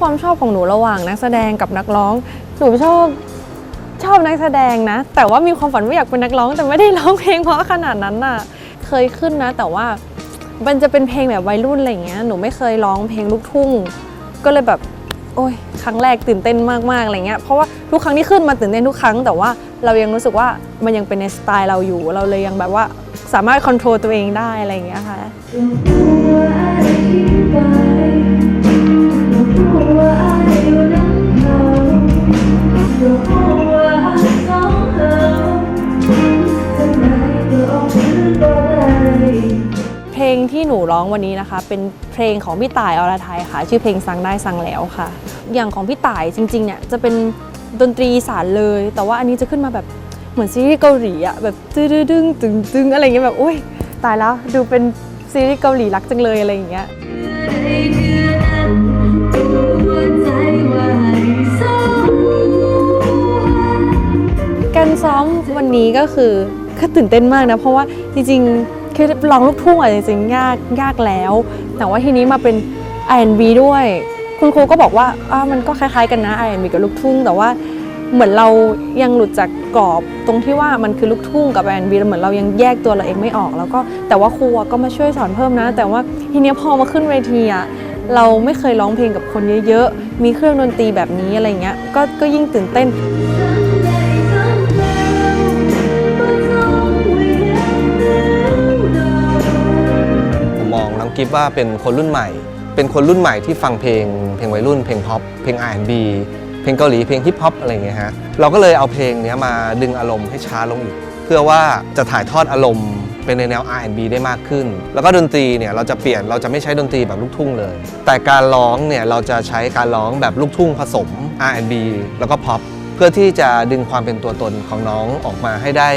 ความชอบของหนูระหว่างนักแสดงกับนักร้อง หนูชอบชอบนักแสดงนะ แต่ว่ามีความฝันว่าอยากเป็นนักร้อง แต่ไม่ได้ร้องเพลงเพราะขนาดนั้นน่ะ เคยขึ้นนะ แต่ว่ามันจะเป็นเพลงแบบวัยรุ่นอะไรเงี้ย หนูไม่เคยร้องเพลงลูกทุ่ง ก็เลยแบบโอ้ยครั้งแรกตื่นเต้นมากๆอะไรเงี้ย เพราะว่าทุกครั้งที่ขึ้นมาตื่นเต้นทุกครั้ง แต่ว่าเรายังรู้สึกว่ามันยังเป็นในสไตล์เราอยู่ เราเลยยังแบบว่าสามารถควบคุมตัวเองได้อะไรเงี้ยค่ะ ที่หนูร้องวันนี้นะคะ เป็นเพลงของพี่ต่ายอรไทยค่ะ ชื่อเพลงสั่งได้สั่งแล้วค่ะ อย่างของพี่ต่ายจริงๆเนี่ยจะเป็นดนตรีอีสานเลย แต่ว่าอันนี้จะขึ้นมาแบบเหมือนซีรีส์เกาหลีอะแบบตึ้งตึ้งตึงตึงอะไรเงี้ยแบบอุ้ยตายแล้วดูเป็นซีรีส์เกาหลีรักจังเลยอะไรอย่างเงี้ยการซ้อมวันนี้ก็คือก็ตื่นเต้นมากนะ เพราะว่าจริงๆ คือร้องลูกทุ่งอะจริงๆยากยากแล้ว แต่ว่าทีนี้มาเป็น R&B ด้วย คุณครูก็บอกว่าอ่ามันก็คล้ายๆกันนะ R&B กับลูกทุ่ง แต่ว่าเหมือนเรายังหลุดจากกรอบตรงที่ว่ามันคือลูกทุ่งกับ R&B แล้วเหมือนเรายังแยกตัวเราเองไม่ออก แล้วก็แต่ว่าครูก็มาช่วยสอนเพิ่มนะ แต่ว่าทีนี้พอมาขึ้นเวทีอะเราไม่เคยร้องเพลงกับคนเยอะๆ มีเครื่องดนตรีแบบนี้อะไรเงี้ย ก็ก็ยิ่งตื่นเต้น กิฟว่าเป็นคนรุ่นใหม่ เป็นคนรุ่นใหม่ที่ฟังเพลง เพลงวัยรุ่น เพลงพ็อป เพลง R&B เพลงเกาหลี เพลงฮิปฮอปอะไรเงี้ยฮะ เราก็เลยเอาเพลงเนี้ยมาดึงอารมณ์ให้ช้าลงอีก เพื่อว่าจะถ่ายทอดอารมณ์เป็นในแนว R&B ได้มากขึ้น แล้วก็ดนตรีเนี่ยเราจะเปลี่ยน เราจะไม่ใช้ดนตรีแบบลูกทุ่งเลย แต่การร้องเนี่ยเราจะใช้การร้องแบบลูกทุ่งผสม R&B แล้วก็พ็อปเพื่อที่จะดึงความเป็นตัวตนของน้องออกมาให้ได้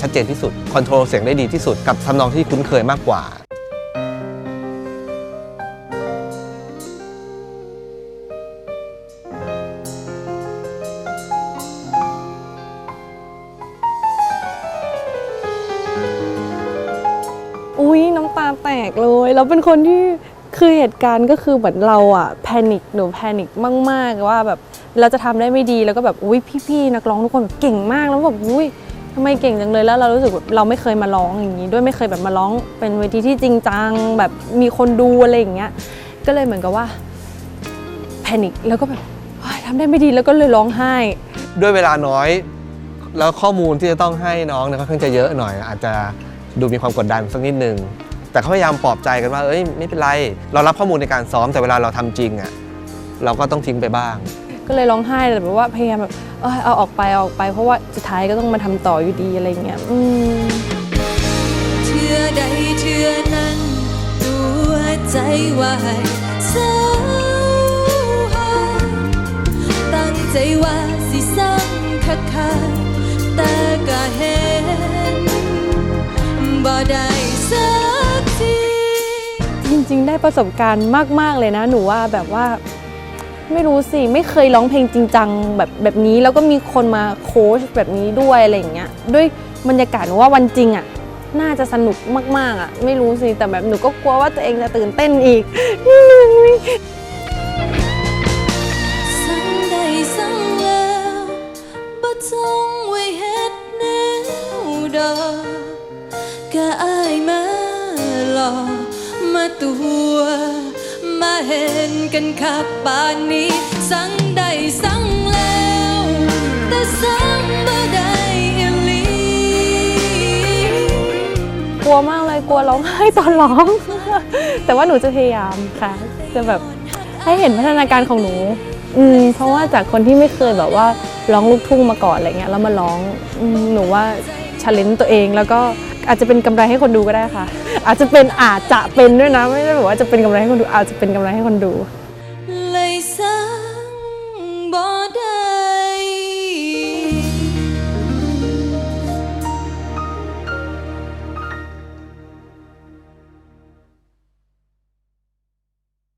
ชัดเจนที่สุด คอนโทรลเสียงได้ดีที่สุด กับทำนองที่คุ้นเคยมากกว่า แตกเลยแล้วเป็นคนที่คือเหตุการณ์ก็คือเหมือนเราอะแพนิคหนูแพนิคมาก ๆ ว่าแบบเราจะทำได้ไม่ดีแล้วก็แบบอุ้ยพี่ๆนักร้องทุกคนแบบเก่งมากแล้วแบบอุ้ยทำไมเก่งจังเลยแล้วเรารู้สึกเราไม่เคยมาร้องอย่างนี้ด้วยไม่เคยแบบมาร้องเป็นเวทีที่จริงจังแบบมีคนดูอะไรอย่างเงี้ยก็เลยเหมือนกับว่าแพนิคแล้วก็แบบทำได้ไม่ดีแล้วก็เลยร้องไห้ ด้วยเวลาน้อย แล้วข้อมูลที่จะต้องให้น้องเนี่ยค่อนข้างจะเยอะหน่อย อาจจะดูมีความกดดันสักนิดนึง แต่เขาพยายามปลอบใจกันว่าเอ้ยไม่เป็นไร เรารับข้อมูลในการซ้อมแต่เวลาเราทำจริงอะเราก็ต้องทิ้งไปบ้าง ก็เลยร้องไห้แต่แบบว่าพยายามแบบเอยเอาออกไปเอาออกไป เพราะว่าสุดท้ายก็ต้องมาทำต่ออยู่ดีอะไรเงี้ยอืมเชื่อใดเชื่อนั้นตัวใจว่าให้เศร้าหาตั้งใจว่าสิสร้างคักคักๆแต่ก็เห็น ประสบการณ์มาก ๆ เลยนะ หนูว่าแบบว่าไม่รู้สิ ไม่เคยร้องเพลงจริงจังแบบแบบนี้ แล้วก็มีคนมาโค้ชแบบนี้ด้วยอะไรอย่างเงี้ยด้วยบรรยากาศหนูว่าวันจริงอะน่าจะสนุกมาก ๆอะไม่รู้สิแต่แบบหนูก็กลัวว่าตัวเองจะตื่นเต้นอีกสั่งได้สั่งก็อายมาหลอก ตัว มาเห็นกันคักป่านนี้ สั่งได้สั่งแล้ว แต่สั่งบ่ได้อีหลีกลัวมากเลยกลัวร้องไห้ตอนร้อง แต่ว่าหนูจะพยายามค่ะ จะแบบให้เห็นพัฒนาการของหนู อืมเพราะว่าจากคนที่ไม่เคยแบบว่าร้องลูกทุ่งมาก่อนอะไรเงี้ยแล้วมาร้องอืมหนูว่าชาเลนจ์ตัวเองแล้วก็ อาจจะเป็นกำไรให้คนดูก็ได้ค่ะ อาจจะเป็นอาจจะเป็นด้วยนะ ไม่ได้บอกว่าจะเป็นกำไรให้คนดู อาจจะเป็นกำไรให้คนดู เลยสังบ่ด้